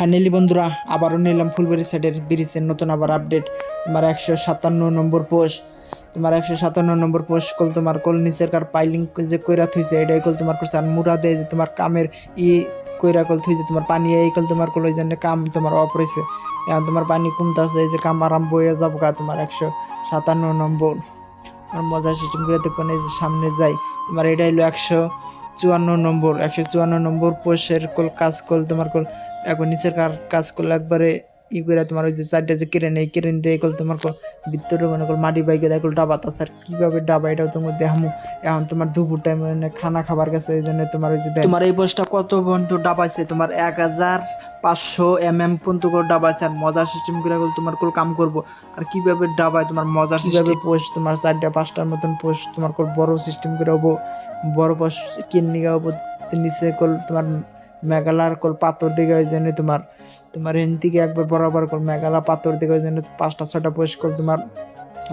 Finally বন্ধুরা, আবারও নিলাম ফুলবাড়ি সাইডের ব্রিজের নতুন আবার আপডেট তোমার একশো সাতান্ন নম্বর পোস্ট তোমার একশো সাতান্ন নম্বর পোস্ট কল তোমার কল নিচের কার পাইলিং যে কইরা থুইছে, এটাই কল তোমার করছে। আর মুরা দেয় যে তোমার কামের ই কইরা কল থুইছে, তোমার পানি এই কল তোমার কল ওই জন্য কাম তোমার অফ রয়েছে এখন তোমার পানি কমতে আছে এই যে কাম আরাম হয়ে যাব গা তোমার একশো সাতান্ন নম্বর। আর মজা সিস্টেম করে দেখবেন এই যে সামনে যাই, তোমার এটা হলো একশো চুয়ান্ন নম্বর, একশো চুয়ান্ন নম্বর পোষের কল কাজ কল তোমার কল এখন নিচের কার কাজ করলে একবারে ই করে তোমার ওই যে চারটা যে কেড়ে নেই কেড়ে দিয়ে কল তোমার ভিতরে মনে কল মাটি বাইকে দেয় কল ডাবা তাছ আর কীভাবে ডাবা এটাও তোমার দেখামু। এখন তোমার দুপুর টাইম মানে খানা খাবার গেছে এই জন্য তোমার ওই যে। তোমার এই পোস্টটা কত বন্ধু ডাবাইছে তোমার এক হাজার পাঁচশো এম এম পর্যন্ত করে ডাবাইছে আর মজার সিস্টেম করে তোমার কল কাম করব। আর কীভাবে ডাবায় তোমার মজার কীভাবে পোস্ট তোমার চারটা পাঁচটার মতন পোস্ট তোমার কল বড় সিস্টেম করে হব। বড় পোস্ট কিনে হব নিচে কল তোমার মেঘালার কল পাথর দিকে ওই জন্য তোমার তোমার এন থেকে একবার বরাবর কল মেঘালা পাথর দিকে ওই জন্য পাঁচটা ছটা পোস্ট কল তোমার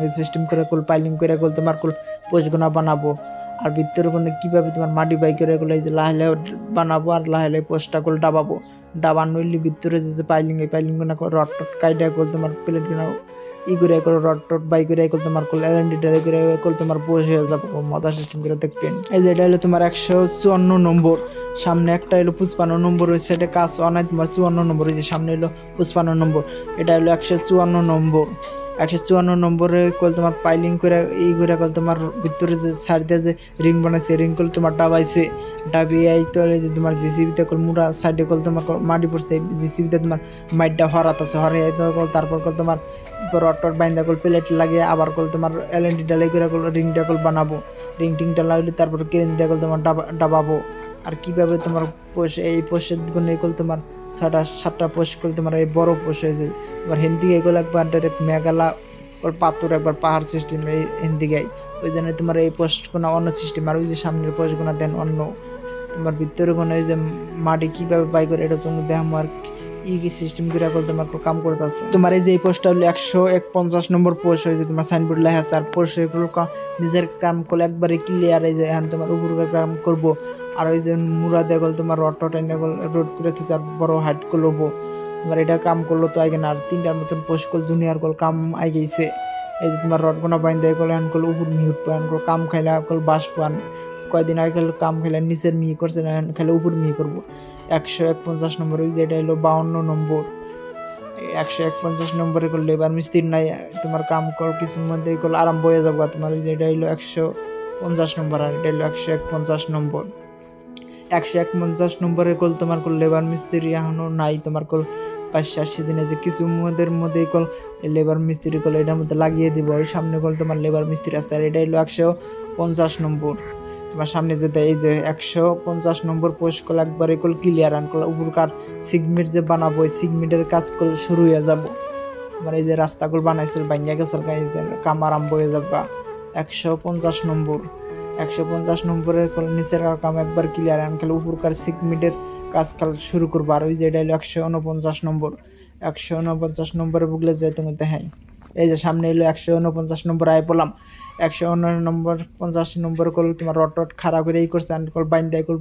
ওই সিস্টেম করে কল পাইলিং করে কল তোমার কল পোস্ট গোনা বানাবো। আর ভিতরে কোনো কীভাবে তোমার মাটি বাই করে কল এই যে লাহে লাহে বানাবো আর লাহে লাহে পোস্টটা কল ডাবাবো। ডাবান ভিতরে যে পাইলিং এই পাইলিং গোনা রড টট কাইডা কল তোমার প্লেট গোনা ই করে কল রড টট বাই করে একল তোমার কল এলএনডি ডালে করে কল তোমার পোষ হয়ে যাব, মজা সিস্টেম করে দেখবেন। এই যে এটা হলো তোমার একশো চুয়ান্ন নম্বর, সামনে একটা হলো পুষ্পান্ন নম্বর রয়েছে, এটা কাজ অনেক তোমার চুয়ান্ন নম্বর রয়েছে সামনে হলো পুষ্পান্ন নম্বর, এটা হলো একশো চুয়ান্ন নম্বর। একশো চুয়ান্ন নম্বরে কল তোমার পাইলিং করে এই করে কল তোমার ভিতরে যে সাইড যে রিং বানাইছে, রিং কল তোমার ডাবাইছে। ডাবিয়ে এই তো যে তোমার জিসিবিতে কল মুড়া, সাইডে কল তোমার মাটি পড়ছে, জিসিবিতে তোমার মাইটটা হরাত আছে হরে তো কল, তারপর কল তোমার রড টট বাইন্দা কল প্লেট লাগিয়ে আবার কল তোমার এল এলএনডি ডালাই করে কল রিংটা কল বানাবো। রিং টিংটা লাগলে তারপর কেরেন দিয়ে কল তোমার ডাবা, ডাবাবো। আর কীভাবে তোমার এই পোষের গুণ কল তোমার ছটা সাতটা পোষ করলে তোমার এই বড় পোষ যায়। তোমার হিন্দি এগুলো একবার ডাইরেক্ট মেঘালা ওর পাথর একবার পাহাড় সিস্টেম এই হিন্দি গাই ওই জন্য তোমার এই পোস্ট কোনো অন্য সিস্টেম আর ওই যে সামনের পোস্টগুলো দেন অন্য। তোমার ভিতরে কোনো এই যে মাটি কীভাবে বাই করে, এটা তুমি দেখামো আর ই সিস্টেম করে এখন তোমার কাম করতে আছে তোমার এই যে এই পোস্টটা হলো একশো এক পঞ্চাশ নম্বর পোস্ট হয়েছে তোমার সাইনবোর্ড লেখা আছে, আর পোস্ট এগুলো নিজের কাম করলে একবারে ক্লিয়ার এই যে এখন তোমার উপর কাম করব। আর ওই যে মুড়া দেখল তোমার রড টট রোড করে তুই আর বড় হাইট করব তোমার এটা কাম করল তো আগে না, আর তিনটার মতন পোস্ট করল দুনিয়ার কল কাম আই গেছে। এই তোমার রড গোনা বাইন দেয় কল এখন কল উপর মিউট পান কাম খাইলা কল বাস পান। কয়দিন আগে খেলে কাম খাইলে নিচের মি করছে না খাইলে উপর মি করব। একশো এক পঞ্চাশ নম্বর, ওই যে এটা হলো বাউন্ন নম্বর। একশো এক পঞ্চাশ নম্বরে করলে এবার মিস্ত্রি নাই, তোমার কাম কর কিছুর মধ্যে করলে আরম্ভ হয়ে যাব। তোমার ওই যে এটা হলো একশো পঞ্চাশ নম্বর, আর এটা হলো একশো এক পঞ্চাশ নম্বর। একশো এক পঞ্চাশ নম্বরে কল তোমার কল লেবার মিস্ত্রি এখনও নাই, তোমার কল পাঁচশো আশি দিনে যে কিছু মধ্যের মধ্যে কল লেবার মিস্ত্রি কল এটার মধ্যে লাগিয়ে দিব। ওই সামনে কল তোমার লেবার মিস্ত্রি আসতে আর এটা হলো একশো পঞ্চাশ নম্বর। তোমার সামনে যেতে এই যে একশো পঞ্চাশ নম্বর পোস্ট কল একবারে কল ক্লিয়ার আন কল উপরকার সিগমিট যে বানাবো, ওই সিগমিটের কাজ কল শুরু হয়ে যাব। তোমার এই যে রাস্তাগুলো বানাইছিল বানিয়ে গেছে কাম আরম্ভ হয়ে যাবা একশো পঞ্চাশ নম্বর, একশো পঞ্চাশ নম্বরের কল নিচের কাম একবার ক্লিয়ার আন খালি উপরকার সিগমিটের কাজ কাল শুরু করব। আর ওই যে এটা হলো একশো উনপঞ্চাশ নম্বর, একশো উনপঞ্চাশ নম্বরে বুকলে যে তুমি দেখাই। এই যে সামনে এলো একশো উনপঞ্চাশ নম্বর, আয় বললাম একশো উনআশি নম্বর, পঞ্চাশ নম্বর কল তোমার রট টট খারাপ করে এই করছে কল বাইন দেয় কল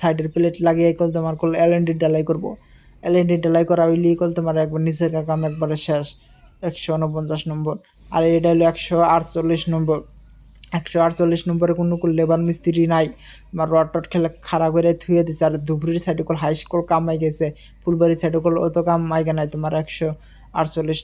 সাইডের প্লেট লাগিয়ে কল তোমার কল এলএনডি ডালাই করব। এল এলএনডি ডালাই করা হইলে কল তোমার একবার নিচের কাম একবারে শেষ, একশো উনপঞ্চাশ নম্বর। আর এটা হলো একশো আটচল্লিশ নম্বর। একশো আটচল্লিশ নম্বরে কোনো লেবার মিস্ত্রি নাই আমার রড টট খেলে খারাপ করে থুয়ে দিছে, আর ধুবড়ির সাইডে কল হাই স্কুল কাম আই গেছে ফুলবাড়ির সাইডে কল অত কাম আইগে নাই, তোমার একশো আটচল্লিশ